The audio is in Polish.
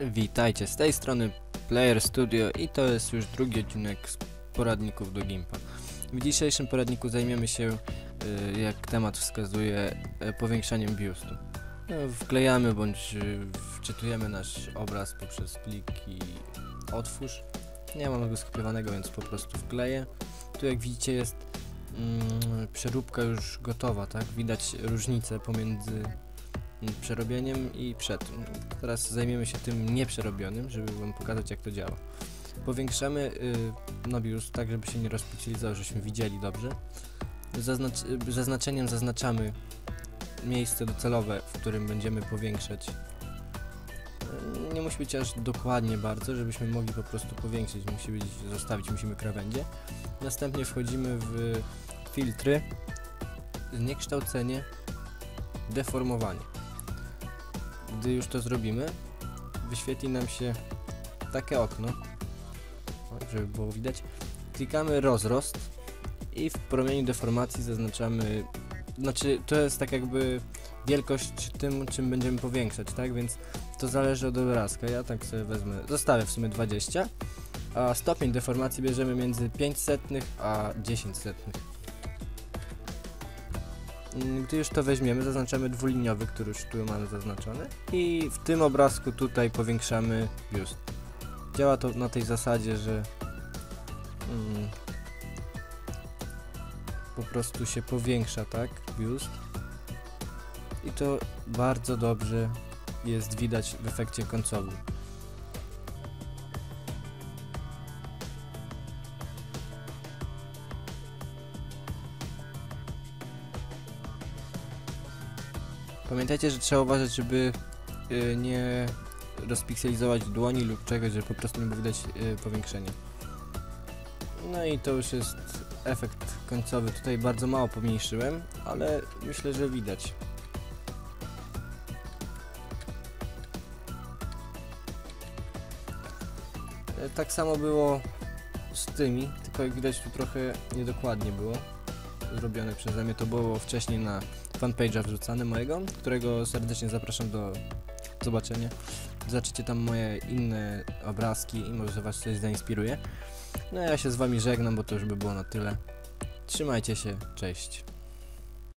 Witajcie, z tej strony Player Studio i to jest już drugi odcinek z poradników do Gimpa. W dzisiejszym poradniku zajmiemy się, y, jak temat wskazuje, y, powiększaniem biustu. No, wklejamy bądź y, wczytujemy nasz obraz poprzez pliki otwórz. Nie mam go skopiowanego, więc po prostu wkleję. Tu jak widzicie jest przeróbka już gotowa, tak? Widać różnicę pomiędzy mm, przerobieniem i przed. Teraz zajmiemy się tym nieprzerobionym, żeby wam pokazać jak to działa. Powiększamy y, Nobius tak, żeby się nie rozpixelizował, żebyśmy widzieli dobrze. Zaznacz y, zaznaczeniem zaznaczamy miejsce docelowe, w którym będziemy powiększać. Y, Nie musi być aż dokładnie bardzo, żebyśmy mogli po prostu powiększyć. Musi być, zostawić musimy krawędzie. Następnie wchodzimy w filtry, zniekształcenie, deformowanie. Gdy już to zrobimy, wyświetli nam się takie okno, żeby było widać. Klikamy rozrost i w promieniu deformacji zaznaczamy, znaczy to jest tak jakby wielkość tym, czym będziemy powiększać, tak? Więc to zależy od obrazka. Ja tak sobie wezmę, zostawię w sumie 20, a stopień deformacji bierzemy między 5 setnych a 10 setnych. Mm, Gdy już to weźmiemy, zaznaczamy dwuliniowy, który już tu mamy zaznaczony i w tym obrazku tutaj powiększamy biust. Działa to na tej zasadzie, że mm, po prostu się powiększa, tak, biust i to bardzo dobrze jest widać w efekcie końcowym. Pamiętajcie, że trzeba uważać, żeby y, nie rozpikselizować dłoni lub czegoś, żeby po prostu nie było widać y, powiększenia. No i to już jest efekt końcowy. Tutaj bardzo mało pomniejszyłem, ale myślę, że widać. E, Tak samo było z tymi, tylko jak widać tu trochę niedokładnie było zrobione przeze mnie. To było wcześniej na fanpage'a wrzucane mojego, którego serdecznie zapraszam do zobaczenia. Zobaczycie tam moje inne obrazki i może was coś zainspiruje. No ja się z wami żegnam, bo to już by było na tyle. Trzymajcie się, cześć.